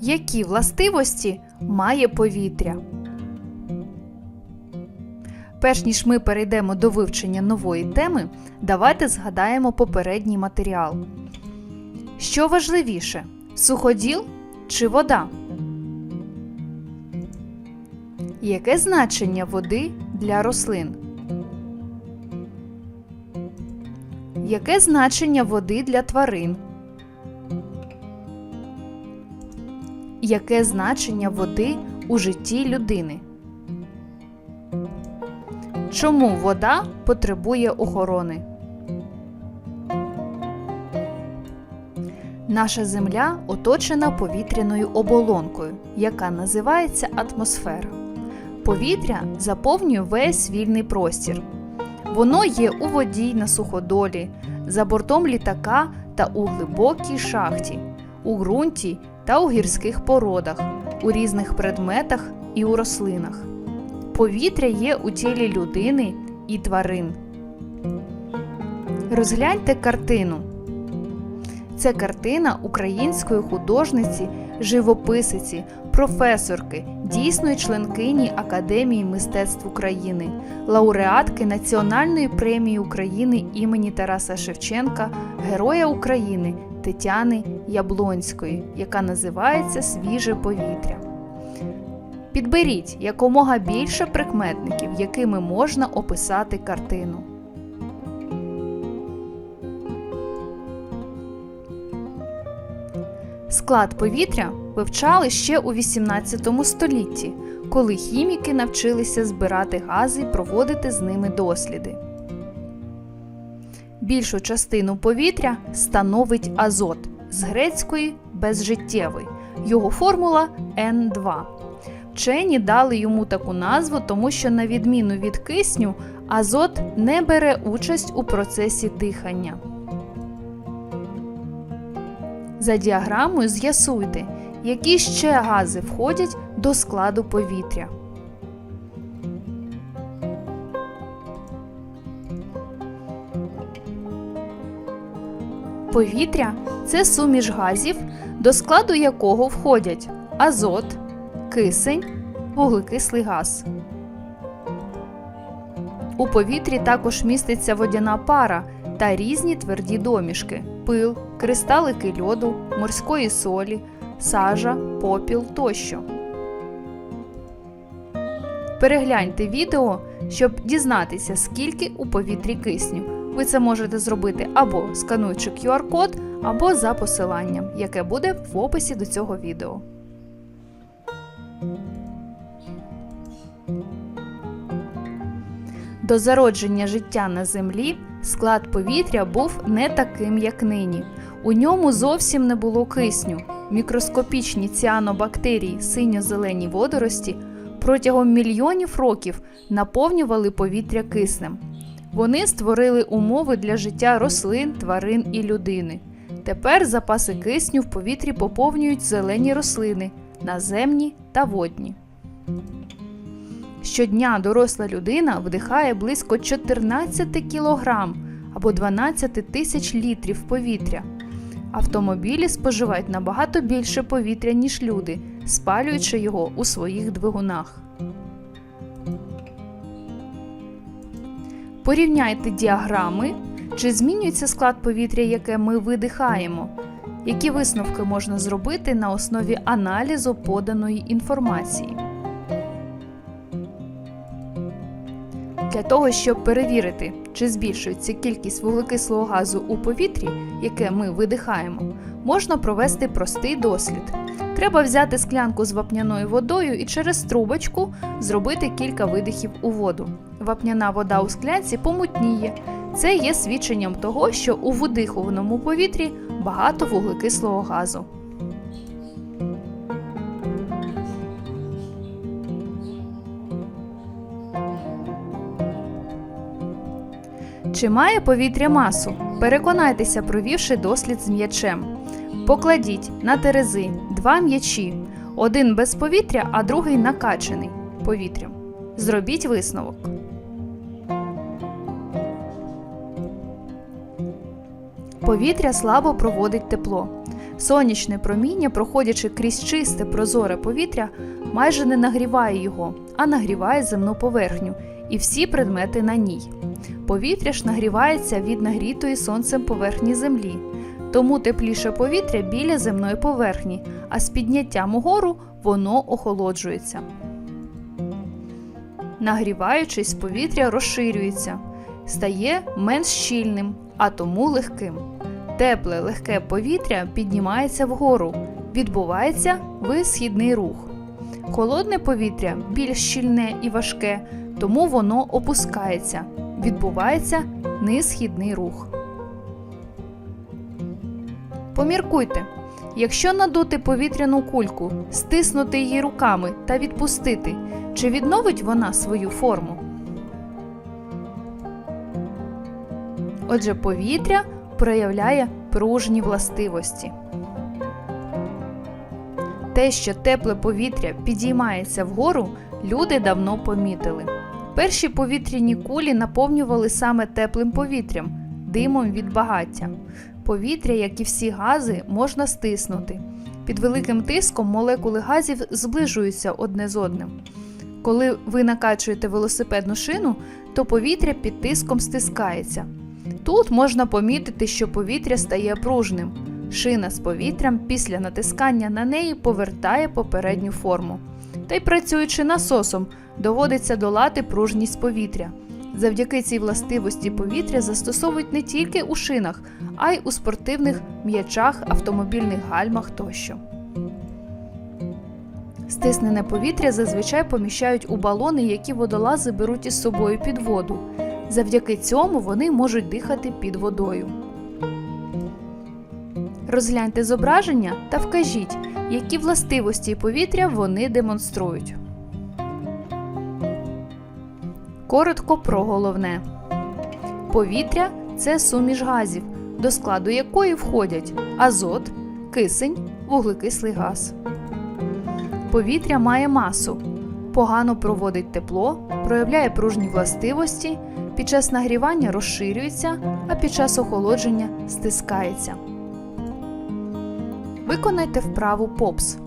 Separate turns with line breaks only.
Які властивості має повітря? Перш ніж ми перейдемо до вивчення нової теми, давайте згадаємо попередній матеріал. Що важливіше суходіл чи вода? Яке значення води для рослин? Яке значення води для тварин? Яке значення води у житті людини? Чому вода потребує охорони? Наша Земля оточена повітряною оболонкою, яка називається атмосфера. Повітря заповнює весь вільний простір. Воно є у воді на суходолі, за бортом літака та у глибокій шахті, у ґрунті та у гірських породах, у різних предметах і у рослинах. Повітря є у тілі людини і тварин. Розгляньте картину. Це картина української художниці, живописиці, професорки, дійсної членкині Академії мистецтв України, лауреатки Національної премії України імені Тараса Шевченка, Героя України Тетяни Яблонської, яка називається Свіже повітря. Підберіть якомога більше прикметників, якими можна описати картину. Склад повітря вивчали ще у 18 столітті, коли хіміки навчилися збирати гази і проводити з ними досліди. Більшу частину повітря становить азот з грецької безжиттєвий. Його формула N2. Вчені дали йому таку назву, тому що, на відміну від кисню, азот не бере участь у процесі дихання. За діаграмою з'ясуйте, які ще гази входять до складу повітря. Повітря це суміш газів, до складу якого входять азот, кисень, вуглекислий газ. У повітрі також міститься водяна пара та різні тверді домішки пил, кристалики льоду, морської солі, сажа, попіл тощо. Перегляньте відео, щоб дізнатися, скільки у повітрі кисню. Ви це можете зробити або скануючи QR-код, або за посиланням, яке буде в описі до цього відео. До зародження життя на землі склад повітря був не таким, як нині. У ньому зовсім не було кисню. Мікроскопічні ціанобактерії, синьо-зелені водорості протягом мільйонів років наповнювали повітря киснем. Вони створили умови для життя рослин, тварин і людини. Тепер запаси кисню в повітрі поповнюють зелені рослини, наземні та водні. Щодня доросла людина вдихає близько 14 кг або 12 тисяч літрів повітря. Автомобілі споживають набагато більше повітря, ніж люди, спалюючи його у своїх двигунах. Порівняйте діаграми, чи змінюється склад повітря, яке ми видихаємо. Які висновки можна зробити на основі аналізу поданої інформації? Для того, щоб перевірити, чи збільшується кількість вуглекислого газу у повітрі, яке ми видихаємо, можна провести простий дослід. Треба взяти склянку з вапняною водою і через трубочку зробити кілька видихів у воду. Вапняна вода у склянці помутніє. Це є свідченням того, що у видихованому повітрі багато вуглекислого газу. Чи має повітря масу? Переконайтеся, провівши дослід з м'ячем. Покладіть на терези два м'ячі, один без повітря, а другий накачаний повітрям. Зробіть висновок. Повітря слабо проводить тепло. Сонячне проміння, проходячи крізь чисте прозоре повітря, майже не нагріває його, а нагріває земну поверхню і всі предмети на ній. Повітря ж нагрівається від нагрітої сонцем поверхні землі, тому тепліше повітря біля земної поверхні, а з підняттям угору воно охолоджується. Нагріваючись, повітря розширюється, стає менш щільним, а тому легким. Тепле легке повітря піднімається вгору, відбувається висхідний рух. Холодне повітря більш щільне і важке, тому воно опускається, відбувається нисхідний рух. Поміркуйте, якщо надути повітряну кульку, стиснути її руками та відпустити, чи відновить вона свою форму? Отже, повітря проявляє пружні властивості. Те, що тепле повітря підіймається вгору, люди давно помітили. Перші повітряні кулі наповнювали саме теплим повітрям, димом від багаття. Повітря, як і всі гази, можна стиснути. Під великим тиском молекули газів зближуються одне з одним. Коли ви накачуєте велосипедну шину, то повітря під тиском стискається. Тут можна помітити, що повітря стає пружним. Шина з повітрям після натискання на неї повертає попередню форму. Та й працюючи насосом, доводиться долати пружність повітря. Завдяки цій властивості повітря застосовують не тільки у шинах, а й у спортивних м'ячах, автомобільних гальмах тощо. Стиснене повітря зазвичай поміщають у балони, які водолази беруть із собою під воду. Завдяки цьому вони можуть дихати під водою. Розгляньте зображення та вкажіть, які властивості повітря вони демонструють. Коротко про головне. Повітря це суміш газів, до складу якої входять азот, кисень, вуглекислий газ. Повітря має масу, погано проводить тепло, проявляє пружні властивості, під час нагрівання розширюється, а під час охолодження стискається. Виконайте вправу ПОПС.